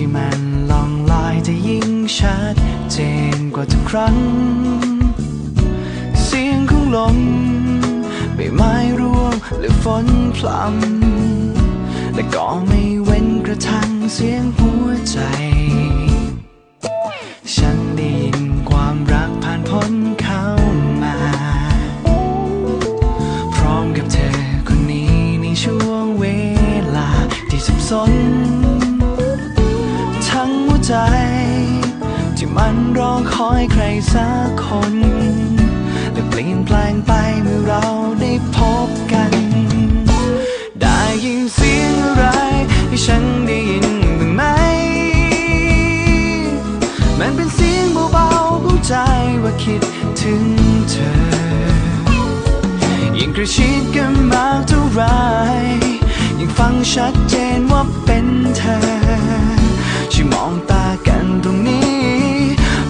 ที่มันลองลอยจะยิ่งชัดเจนกว่าทุกครั้ง เสียงของลมใบไม้ร่วงหรือฝนพลำและก็ไม่เว้นกระทั่งเสียงหัวใจ ฉันได้ยินความรักผ่านพ้นเข้ามา พร้อมกับเธอคนนี้ในช่วงเวลาที่สับสน ใจ ที่มันรอคอยใครสักคนและเปลี่ยนแปลงไปเมื่อเราได้พบกัน ได้ยินเสียงอะไรที่ฉันได้ยินบ้างไหม มันเป็นเสียงเบาๆของใจว่าคิดถึงเธอ ยิ่งกระชิดกันมากเท่าไรยิ่งฟังชัดเจนว่า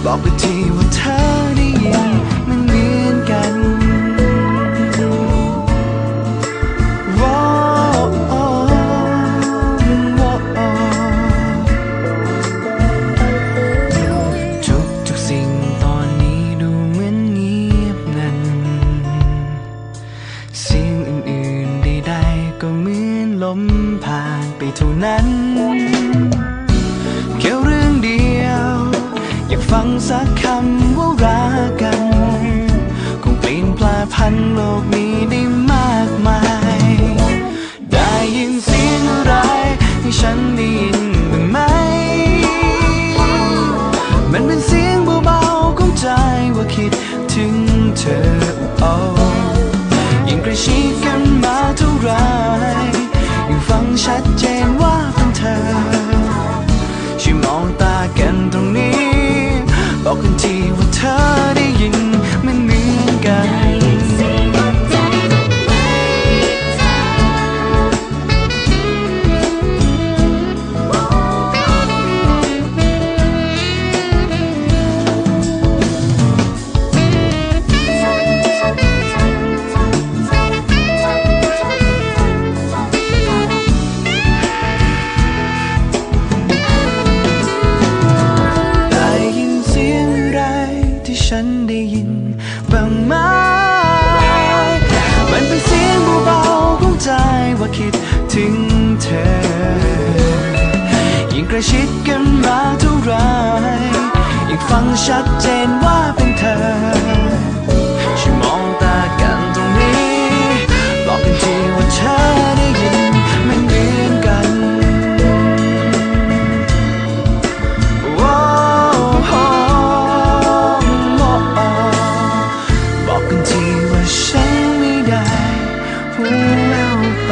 บอกกันทีว่าเธอได้ยินมันเหมือนกันว้าวว้าวทุกทุกสิ่งตอนนี้ดูเหมือนเงียบงันเสียงอื่นๆใดๆก็เหมือนลมผ่านไปเท่านั้น ฟังสักคำว่ารักกัน คงเปลี่ยนแปลพันโลกนี้ได้มากมาย ได้ยินเสียงอะไรให้ฉันได้ยินบ้างไหม มันเป็นเสียงเบาๆของใจว่าคิดถึงเธอโอ้ยิ่งกระชิดกันมาเท่าไรยิ่งฟังชัดเจนว่าเป็น ชัดเจนว่าเป็นเธอช่วยมองตากันตรงนี้ บอกกันทีว่าเธอได้ยินมันเหมือนกันว้าวบอกกันทีว่าฉันไม่ได้พูดแล้วไป